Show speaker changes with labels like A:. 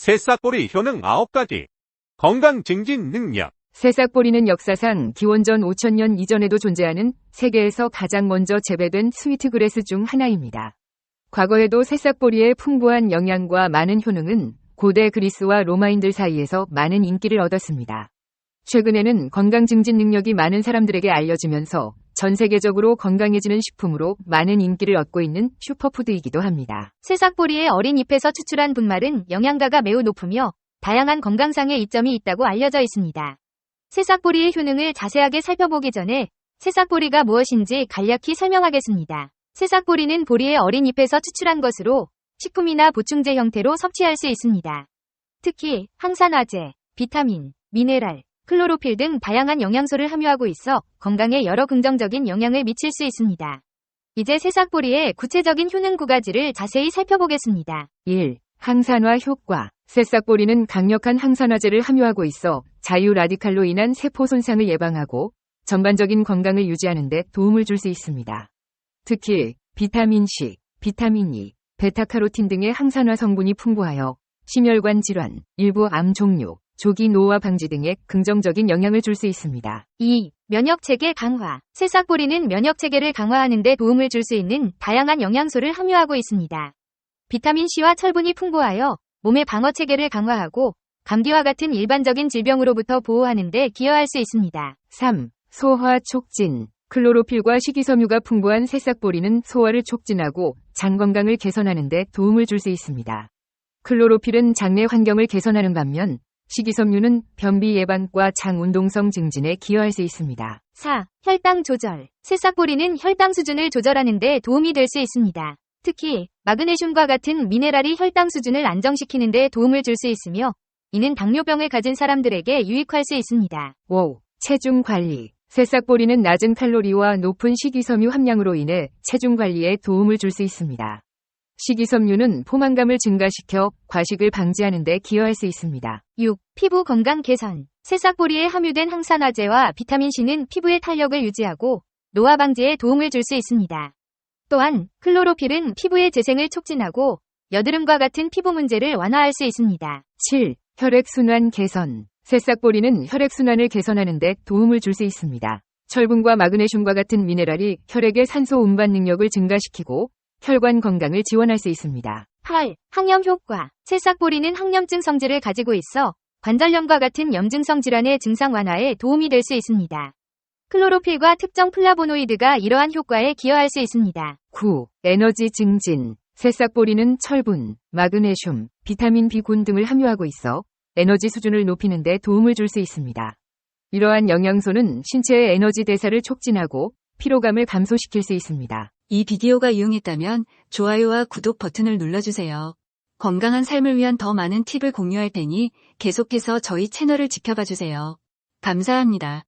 A: 새싹보리 효능 9가지. 건강 증진 능력.
B: 새싹보리는 역사상 기원전 5000년 이전에도 존재하는 세계에서 가장 먼저 재배된 스위트그레스 중 하나입니다. 과거에도 새싹보리의 풍부한 영양과 많은 효능은 고대 그리스와 로마인들 사이에서 많은 인기를 얻었습니다. 최근에는 건강 증진 능력이 많은 사람들에게 알려지면서 전 세계적으로 건강해지는 식품으로 많은 인기를 얻고 있는 슈퍼푸드이기도 합니다.
C: 새싹보리의 어린 잎에서 추출한 분말은 영양가가 매우 높으며 다양한 건강상의 이점이 있다고 알려져 있습니다. 새싹보리의 효능을 자세하게 살펴보기 전에 새싹보리가 무엇인지 간략히 설명하겠습니다. 새싹보리는 보리의 어린 잎에서 추출한 것으로 식품이나 보충제 형태로 섭취할 수 있습니다. 특히 항산화제, 비타민, 미네랄, 클로로필 등 다양한 영양소를 함유하고 있어 건강에 여러 긍정적인 영향을 미칠 수 있습니다. 이제 새싹보리의 구체적인 효능 9가지를 자세히 살펴보겠습니다.
B: 1. 항산화 효과. 새싹보리는 강력한 항산화제를 함유하고 있어 자유 라디칼로 인한 세포 손상을 예방하고 전반적인 건강을 유지하는 데 도움을 줄 수 있습니다. 특히 비타민C, 비타민 E, 베타카로틴 등의 항산화 성분이 풍부하여 심혈관 질환, 일부 암 종류, 조기 노화 방지 등의 긍정적인 영향을 줄 수 있습니다.
C: 2. 면역체계 강화. 새싹보리는 면역체계를 강화하는 데 도움을 줄 수 있는 다양한 영양소를 함유하고 있습니다. 비타민C와 철분이 풍부하여 몸의 방어체계를 강화하고 감기와 같은 일반적인 질병으로부터 보호하는 데 기여할 수 있습니다.
B: 3. 소화 촉진. 클로로필과 식이섬유가 풍부한 새싹보리는 소화를 촉진하고 장 건강을 개선하는 데 도움을 줄 수 있습니다. 클로로필은 장내 환경을 개선하는 반면 식이섬유는 변비 예방과 장 운동성 증진에 기여할 수 있습니다.
C: 4. 혈당 조절. 새싹보리는 혈당 수준을 조절하는 데 도움이 될 수 있습니다. 특히 마그네슘과 같은 미네랄이 혈당 수준을 안정시키는 데 도움을 줄 수 있으며 이는 당뇨병을 가진 사람들에게 유익할 수 있습니다.
B: 5. 체중 관리. 새싹보리는 낮은 칼로리와 높은 식이섬유 함량으로 인해 체중 관리에 도움을 줄 수 있습니다. 식이섬유는 포만감을 증가시켜 과식을 방지하는 데 기여할 수 있습니다.
C: 6. 피부 건강 개선. 새싹보리에 함유된 항산화제와 비타민C는 피부의 탄력을 유지하고 노화 방지에 도움을 줄 수 있습니다. 또한 클로로필은 피부의 재생을 촉진하고 여드름과 같은 피부 문제를 완화할 수 있습니다.
B: 7. 혈액순환 개선. 새싹보리는 혈액순환을 개선하는 데 도움을 줄 수 있습니다. 철분과 마그네슘과 같은 미네랄이 혈액의 산소 운반 능력을 증가시키고 혈관 건강을 지원할 수 있습니다.
C: 8. 항염 효과. 새싹보리는 항염증 성질을 가지고 있어 관절염과 같은 염증성 질환의 증상 완화에 도움이 될 수 있습니다. 클로로필과 특정 플라보노이드가 이러한 효과에 기여할 수 있습니다.
B: 9. 에너지 증진. 새싹보리는 철분, 마그네슘, 비타민 B군 등을 함유하고 있어 에너지 수준을 높이는 데 도움을 줄 수 있습니다. 이러한 영양소는 신체의 에너지 대사를 촉진하고 피로감을 감소시킬 수 있습니다.
D: 이 비디오가 유용했다면 좋아요와 구독 버튼을 눌러주세요. 건강한 삶을 위한 더 많은 팁을 공유할 테니 계속해서 저희 채널을 지켜봐 주세요. 감사합니다.